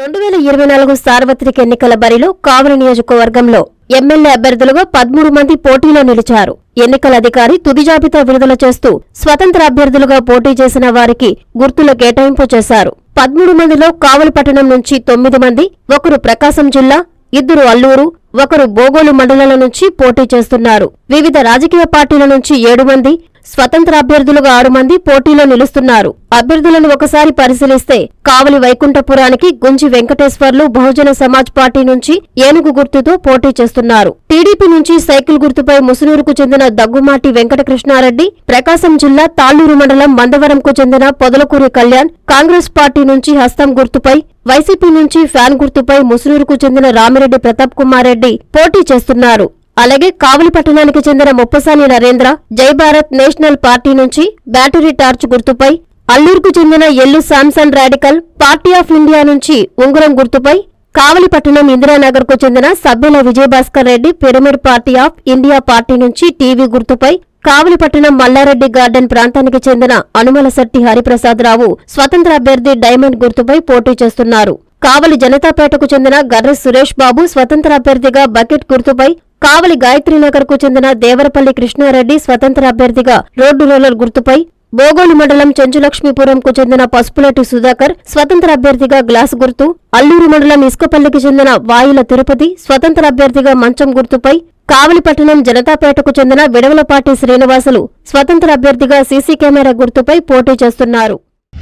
రెండు వేల ఇరవై నాలుగు సార్వత్రిక ఎన్నికల బరిలో కావలి నియోజకవర్గంలో ఎమ్మెల్యే అభ్యర్థులుగా పదమూడు మంది పోటీలో నిలిచారు. ఎన్నికల అధికారి తుది జాబితా విడుదల చేస్తూ స్వతంత్ర అభ్యర్థులుగా పోటీ చేసిన వారికి గుర్తుల కేటాయింపు చేశారు. పదమూడు మందిలో కావలి పట్టణం నుంచి తొమ్మిది మంది ఒకరు ప్రకాశం జిల్లా ఇద్దరు అల్లూరు ఒకరు బోగోలు మండలాల నుంచి పోటీ చేస్తున్నారు. వివిధ రాజకీయ పార్టీల నుంచి ఏడు మంది స్వతంత్ర అభ్యర్థులుగా ఆరు మంది పోటీలో నిలుస్తున్నారు. అభ్యర్థులను ఒకసారి పరిశీలిస్తే కావలి వైకుంఠపురానికి గుంజి వెంకటేశ్వర్లు బహుజన సమాజ్ పార్టీ నుంచి ఏనుగు గుర్తుతో పోటీ చేస్తున్నారు. టీడీపీ నుంచి సైకిల్ గుర్తుపై ముసునూరుకు చెందిన దగ్గుమాటి వెంకటకృష్ణారెడ్డి ప్రకాశం జిల్లా తాళ్ళూరు మండలం మందవరంకు చెందిన పొదలకూరి కళ్యాణ్ కాంగ్రెస్ పార్టీ నుంచి హస్తం గుర్తుపై వైసీపీ నుంచి ఫ్యాన్ గుర్తుపై ముసునూరుకు చెందిన రామిరెడ్డి ప్రతాప్ కుమార్ రెడ్డి పోటీ చేస్తున్నారు. అలాగే కావలి పట్టణానికి చెందిన ముప్పసాని నరేంద్ర జై భారత్ నేషనల్ పార్టీ నుంచి బ్యాటరీ టార్చ్ గుర్తుపై అల్లూరుకు చెందిన Yellu Samson radical party of India నుంచి ఉంగరం గుర్తుపై కావలి పట్టణం ఇందిరానగర్కు చెందిన సభ్యుల Vijayabhaskar Reddy pyramid party of India party నుంచి టీవీ గుర్తుపై కావలిపట్టణం మల్లారెడ్డి గార్డెన్ ప్రాంతానికి చెందిన అనుమలశెట్టి హరిప్రసాదరావు స్వతంత్ర అభ్యర్థి డైమండ్ గుర్తుపై పోటీ చేస్తున్నారు. కావలి జనతాపేటకు చెందిన గర్రె సురేష్ బాబు స్వతంత్ర అభ్యర్థిగా బకెట్ గుర్తుపై కావలి గాయత్రీనగర్కు చెందిన దేవరపల్లి కృష్ణారెడ్డి స్వతంత్ర అభ్యర్థిగా రోడ్డు రోలర్ గుర్తుపై బోగోలు మండలం చెంచులక్ష్మీపురంకు చెందిన పసుపులటి సుధాకర్ స్వతంత్ర అభ్యర్థిగా గ్లాస్ గుర్తు అల్లూరు మండలం ఇసుకపల్లికి చెందిన వాయుల తిరుపతి స్వతంత్ర అభ్యర్థిగా మంచం గుర్తుపై కావలిపట్టణం జనతాపేటకు చెందిన విడవలపాటి శ్రీనివాసులు స్వతంత్ర అభ్యర్థిగా సీసీ కెమెరా గుర్తుపై పోటీ చేస్తున్నారు.